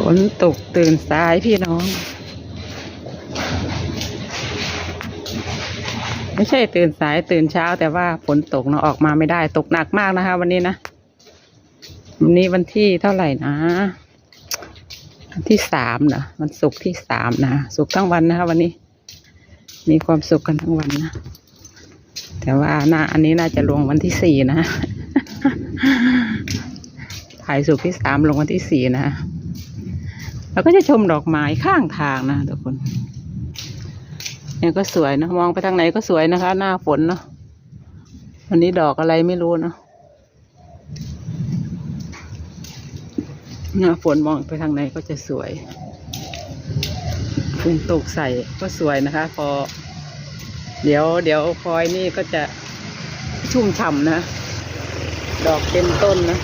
ฝนตกตื่นสายพี่น้อง ไม่ใช่ตื่นสายตื่นเช้า แต่ว่าฝนตกเนาะออกมาไม่ได้ตกหนักมากนะคะ วันนี้นะวันนี้วันที่เท่าไหร่นะวันที่สามนะวันศุกร์ที่สามนะศุกร์ทั้งวันนะคะ วันนี้ มีความสุขกันทั้งวันนะแต่ว่าหน้าอันนี้น่าจะลงวันที่สี่นะถ่ายสุกที่สามลงวันที่สี่นะ แล้วก็จะชมดอกไม้ข้างทางนะทุกคนเนี่ยก็สวยนะมองไปทางไหนก็สวยนะคะ หน้าฝนเนาะวันนี้ดอกอะไรไม่รู้เนาะหน้าฝนมองไปทางไหนก็จะสวยฝนตกใส่ก็สวยนะคะ พอ เดี๋ยวเดี๋ยวพลอยนี่ก็จะชุ่มฉ่ำนะ ดอกเต็มต้นนะ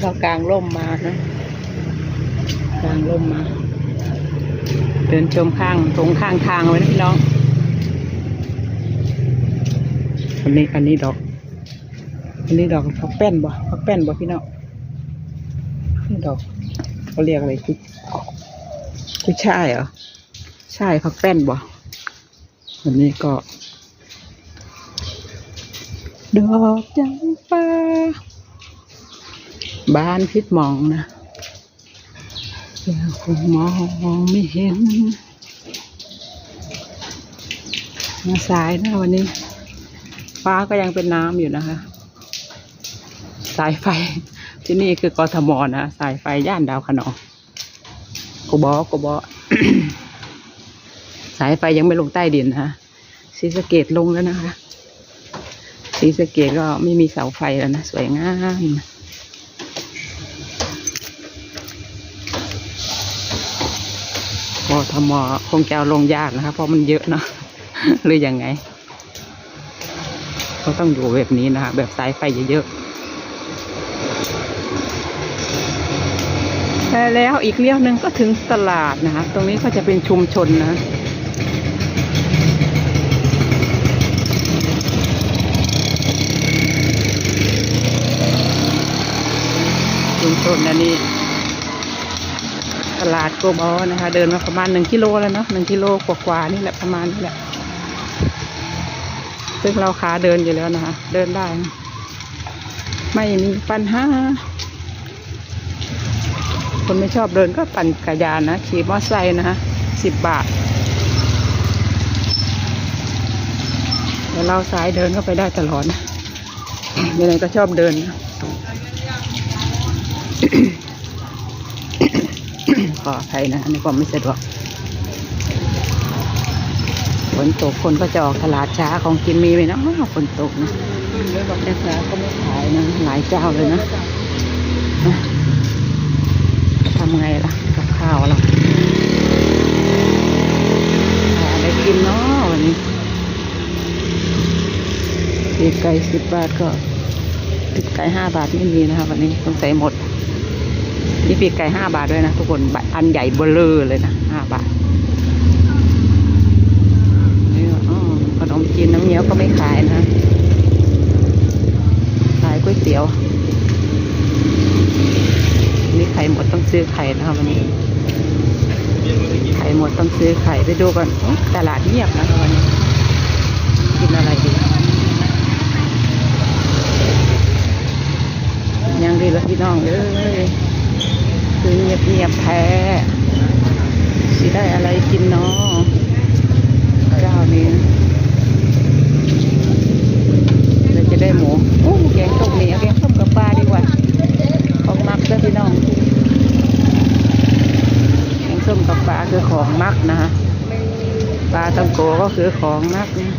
เรากลางร่มมานะ กลางร่มมา เดินชมข้างตรงข้างทางไว้นะพี่น้อง อันนี้อันนี้ดอก อันนี้ดอกผักแป้นบ่ผักแป้นบ่พี่น้องนี่ดอกเขาเรียกอะไรกุกุยช่ายเหรอใช่ายผักแป้นบ่อันนี้ก็ดอกจำปาบ้านพิษมองนะ แล้วคงมองไม่เห็นมาสายนะวันนี้ ฟ้าก็ยังเป็นน้ำอยู่นะคะ สายไฟที่นี่คือกทมนะสายไฟย่านดาวขนองกบอกบสายไฟยังไม่ลงใต้ดินนะคะศรีสเกดลงแล้วนะคะศรีสเกดก็ไม่มีเสาไฟแล้วนะ สวยงาม ทมคงจะเอาลงยากนะคะ เพราะมันเยอะเนาะหรือยังไงเขาต้องอยู่แบบนี้นะคะ แบบสายไฟเยอะๆแต่แล้วอีกเลี้ยวหนึ่งก็ถึงตลาดนะคะ ตรงนี้ก็จะเป็นชุมชนนะชุมชนอันนี้ ตลาดโกบอนะคะ เดินมาประมาณหนึ่งกิโลแล้วเนาะหนึ่งกิโลกว่าๆนี่แหละประมาณนี้แหละ ซึ่งเราขาเดินอยู่แล้วนะคะ เดินได้นะไม่มีปัญหาคนไม่ชอบเดินก็ปั่นจักรยานนะ ขี่มอเตอร์ไซค์นะคะสิบบาทแต่เราสายเดินก็ไปได้ตลอดนะยังไงก็ชอบเดินนะ ขออภัยนะในความไม่สะดวกฝนตกคนก็จะออกตลาดช้าของกินมีไหมเนะฝนตกนะแม่ค้าก็ไม่ขายนะหลายเจ้าเลยนะทำไงล่ะกับข้าวเราอะไรกินเนาะวันนี้ปีไก่สิบบาทก็ปีกไก่ห้าบาทไม่มีนะคะวันนี้สงสัยหมด มีปีกไก่ห้าบาทด้วยนะทุกคนอันใหญ่เบลอเลยนะห้าบาทนี่อ๋อขนมจีนน้ำเงี้ยวก็ไม่ขายนะขายก๋วยเตี๋ยวนี่ไข่หมดต้องซื้อไข่นะคะวันนี้ไข่หมดต้องซื้อไข่ไปดูก่อนตลาดเงียบนะคะวันนี้กินอะไรดียังดีละพี่น้องเอ้ย คือเงียบเงียบแท้สิได้อะไรกินเนาะเจ้านี้เราจะได้หมูโอ้แกงต้มนี่เอาแกงต้มกับปลาดีกว่าของมักเด้อพี่น้องแกงส้มกับปลาคือของมักนะฮะปลาตังโกก็คือของมักนะ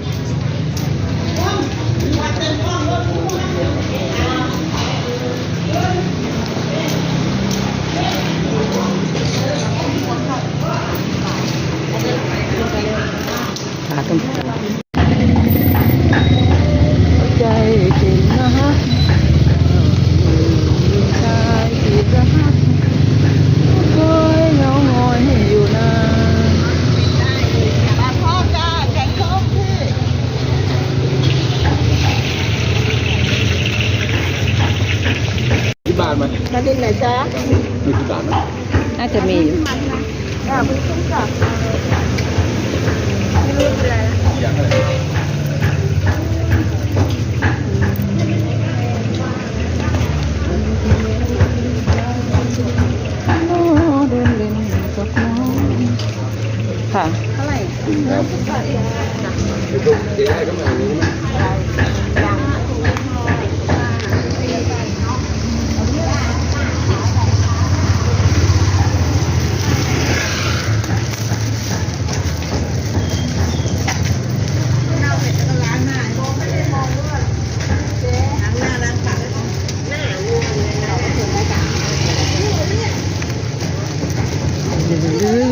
ปลาตังโกใจจริงนะฮะใจที่รักคอยเหงาหงอยให้อยู่นาน พ่อจ้าแกงส้มพี่ สิบบาท มีที่ด่านนะ น่าจะมีอยู่ มันนะอ่ามีขึ้นกับไม่รู้เป็นอะไรนะ อย่างอะไร โอ้เดินเล่ นกับน้องค่ะเท่าไหร่จริงครับไปดูเจ๊อะไรก็ไม่รู้นะ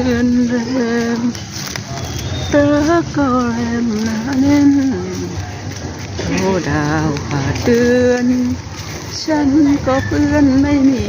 ยัง เดือนเริ่มเตอ ก็เริ่มหนาแน่นโอ้ดาวหาเดือน ฉันก็เพื่อนไม่มี